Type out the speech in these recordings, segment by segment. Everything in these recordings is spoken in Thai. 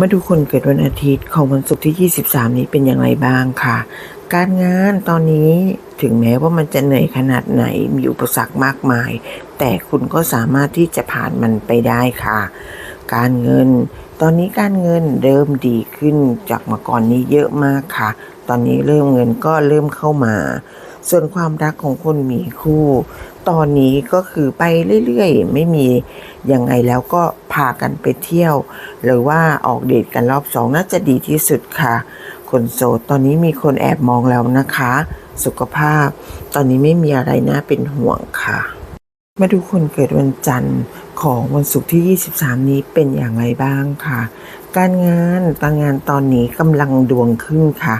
มาดูคนเกิดวันอาทิตย์ของวันศุกร์ที่ 23 นี้เป็นอย่างไรบ้างค่ะ การงานตอนนี้ถึงแม้ว่ามันจะเหนื่อยขนาดไหนมีอุปสรรคมากมาย แต่คุณก็สามารถที่จะผ่านมันไปได้ค่ะ การเงิน ตอนนี้การเงินเริ่มดีขึ้นจากเมื่อก่อนนี้เยอะมากค่ะ ตอนนี้เริ่มเงินก็เริ่มเข้ามา ส่วนความรักของคนมีคู่ ตอนนี้ก็คือไปเรื่อยๆ ไม่มียังไงแล้วก็พากันไปเที่ยว หรือว่าออกเดทกันรอบสองน่าจะดีที่สุดค่ะ คนโสดตอนนี้มีคนแอบมองแล้วนะคะ สุขภาพ ตอนนี้ไม่มีอะไรน่าเป็นห่วงค่ะ มาดูคนเกิดวันจันทร์ของวันศุกร์ที่ 23 นี้เป็นอย่างไรบ้างค่ะ การงานการงานตอนนี้กำลังดวงขึ้นค่ะ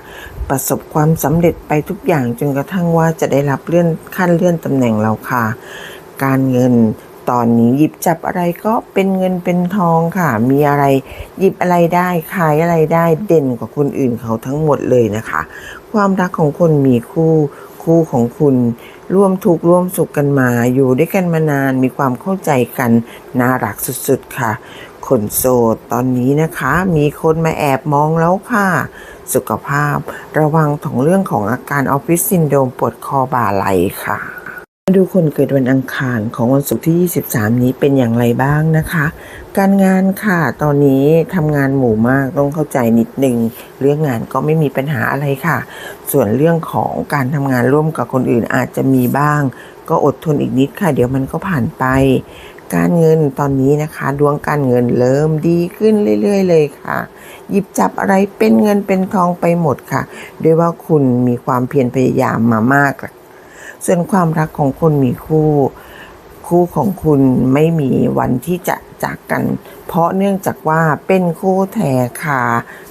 ประสบความสำเร็จไปทุกอย่างจนกระทั่งว่าจะได้รับเลื่อนขั้นเลื่อนตำแหน่งเราค่ะ การเงิน ตอนนี้หยิบจับอะไรก็เป็นเงินเป็นทองค่ะ มีอะไรหยิบอะไรได้ขายอะไรได้เด่นกว่าคนอื่นเขาทั้งหมดเลยนะคะ ความรักของคนมีคู่คู่ของคุณร่วมทุกข์ร่วมสุขกันมา อยู่ด้วยกันมานานมีความเข้าใจกันน่ารักสุดๆค่ะ คนโสดตอนนี้นะคะ มีคนมาแอบมองแล้วค่ะ สุขภาพระวังถึงเรื่องของอาการออฟฟิศซินโดรมปวดคอบ่าไหล่ค่ะ มาดูคนเกิดวันอังคารของวันศุกร์ที่ 23 นี้เป็นอย่างไรบ้างนะคะ การงานค่ะ ตอนนี้ทำงานหมู่มากต้องเข้าใจนิดนึง เรื่องงานก็ไม่มีปัญหาอะไรค่ะ ส่วนเรื่องของการทำงานร่วมกับคนอื่นอาจจะมีบ้าง ก็อดทนอีกนิดค่ะ เดี๋ยวมันก็ผ่านไป การเงินตอนนี้นะคะ ดวงการเงินเริ่มดีขึ้นเรื่อย ๆ เลยค่ะ หยิบจับอะไรเป็นเงินเป็นทองไปหมดค่ะด้วยว่าคุณมีความเพียรพยายามมามาก ส่วนความรักของคนมีคู่ คู่ของคุณไม่มีวันที่จะจากกัน เพราะเนื่องจากว่าเป็นคู่แท้ค่ะ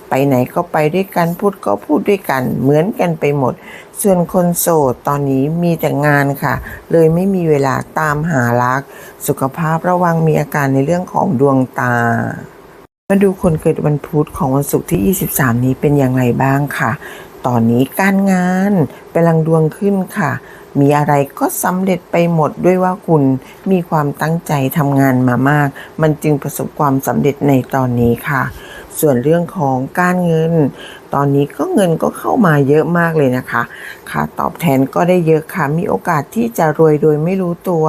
ไปไหนก็ไปด้วยกันพูดก็พูดด้วยกัน เหมือนกันไปหมด ส่วนคนโสดตอนนี้มีแต่งานค่ะ เลยไม่มีเวลาตามหารัก สุขภาพระวังมีอาการในเรื่องของดวงตา มาดูคนเกิดวันพุธของวันศุกร์ที่ 23 นี้เป็นอย่างไรบ้างค่ะ ตอนนี้การงานกำลังดวงขึ้นค่ะ มีอะไรก็สำเร็จไปหมดด้วยว่าคุณมีความตั้งใจทำงานมามาก มันจึงประสบความสำเร็จในตอนนี้ค่ะ ส่วนเรื่องของการเงิน ตอนนี้ก็เงินก็เข้ามาเยอะมากเลยนะคะ ค่าตอบแทนก็ได้เยอะค่ะ มีโอกาสที่จะรวยโดยไม่รู้ตัว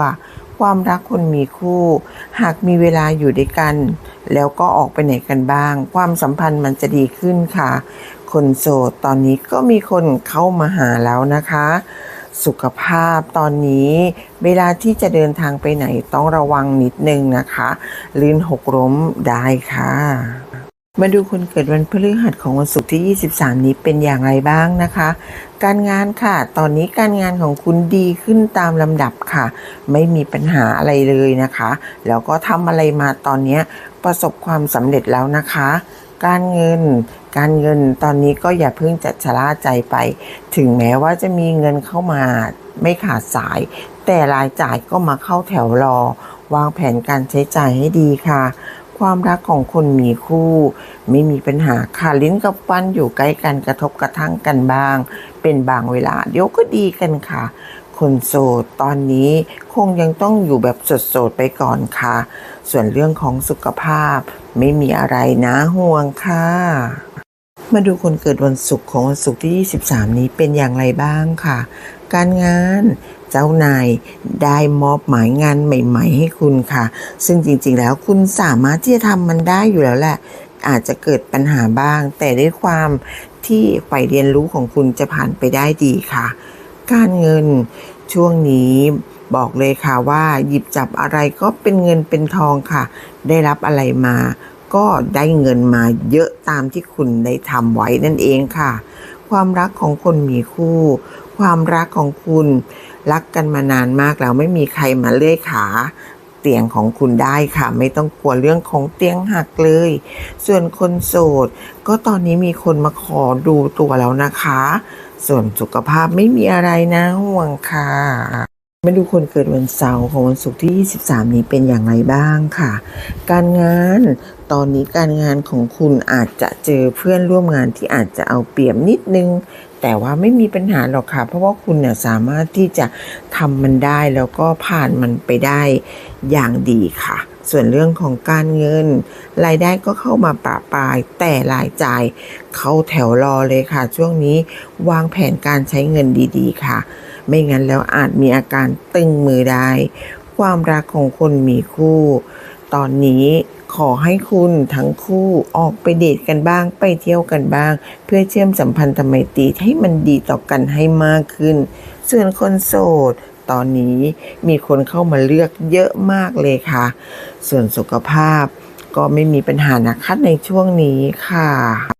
ความรักคนมีคู่ หากมีเวลาอยู่ด้วยกัน แล้วก็ออกไปไหนกันบ้าง ความสัมพันธ์มันจะดีขึ้นค่ะ คนโสดตอนนี้ก็มีคนเข้ามาหาแล้วนะคะ สุขภาพตอนนี้ เวลาที่จะเดินทางไปไหนต้องระวังนิดนึงนะคะ ลื่นหกล้มได้ค่ะ มาดูคนเกิดวันพฤหัสของวันศุกร์ที่ 23 นี้เป็นอย่างไรบ้างนะคะ การงานค่ะ ตอนนี้การงานของคุณดีขึ้นตามลำดับค่ะ ไม่มีปัญหาอะไรเลยนะคะ แล้วก็ทำอะไรมาตอนนี้ประสบความสำเร็จแล้วนะคะ การเงิน การเงินตอนนี้ก็อย่าเพิ่งจะชะล่าใจไป ถึงแม้ว่าจะมีเงินเข้ามาไม่ขาดสาย แต่รายจ่ายก็มาเข้าแถวรอ วางแผนการใช้จ่ายให้ดีค่ะ ความรักของคนมีคู่ ไม่มีปัญหาค่ะลิ้นกับฟันอยู่ใกล้กันกระทบกระทั่งกันบ้าง เป็นบางเวลาเดี๋ยวก็ดีกันค่ะ คนโสดตอนนี้คงยังต้องอยู่แบบโสดๆไปก่อนค่ะ ส่วนเรื่องของสุขภาพไม่มีอะไรนะห่วงค่ะ มาดูคนเกิดวันศุกร์ของวันศุกร์ที่ 23 นี้เป็นอย่างไรบ้างค่ะ การงานเจ้านายได้มอบหมายงานใหม่ ๆ ให้คุณค่ะ ซึ่งจริงๆแล้วคุณสามารถที่จะทำมันได้อยู่แล้วแหละ อาจจะเกิดปัญหาบ้าง แต่ด้วยความที่ใฝ่เรียนรู้ของคุณจะผ่านไปได้ดีค่ะ การเงินช่วงนี้บอกเลยค่ะว่าหยิบจับอะไรก็เป็นเงินเป็นทองค่ะ ได้รับอะไรมา ก็ได้เงินมาเยอะตามที่คุณได้ทำไว้นั่นเองค่ะ ความรักของคนมีคู่ ความรักของคุณรักกันมานานมากแล้วไม่มีใครมาเลื่อยขาเตียงของคุณได้ค่ะ ไม่ต้องกลัวเรื่องของเตียงหักเลย ส่วนคนโสด ก็ตอนนี้มีคนมาขอดูตัวแล้วนะคะ ส่วนสุขภาพไม่มีอะไรนะห่วงค่ะ มาดูคนเกิดวันเสาร์ของวันศุกร์ที่ 23 นี้เป็นอย่างไรบ้างค่ะ การงานตอนนี้การงานของคุณอาจจะเจอเพื่อนร่วมงานที่อาจจะเอาเปรียบนิดนึง แต่ว่าไม่มีปัญหาหรอกค่ะ เพราะว่าคุณเนี่ยสามารถที่จะทำมันได้แล้วก็ผ่านมันไปได้อย่างดีค่ะ ส่วนเรื่องของการเงิน รายได้ก็เข้ามาปะปาย แต่รายจ่ายเข้าแถวรอเลยค่ะ ช่วงนี้วางแผนการใช้เงินดีๆ ค่ะ ไม่งั้นแล้วอาจมีอาการตึงมือได้ ความรักของคนมีคู่ ตอนนี้ขอให้คุณทั้งคู่ออกไปเดทกันบ้าง ไปเที่ยวกันบ้าง เพื่อเชื่อมสัมพันธไมตีให้มันดีต่อกันให้มากขึ้น ส่วนคนโสด ตอนนี้มีคนเข้ามาเลือกเยอะมากเลยค่ะ ส่วนสุขภาพก็ไม่มีปัญหาหนักคัดในช่วงนี้ค่ะ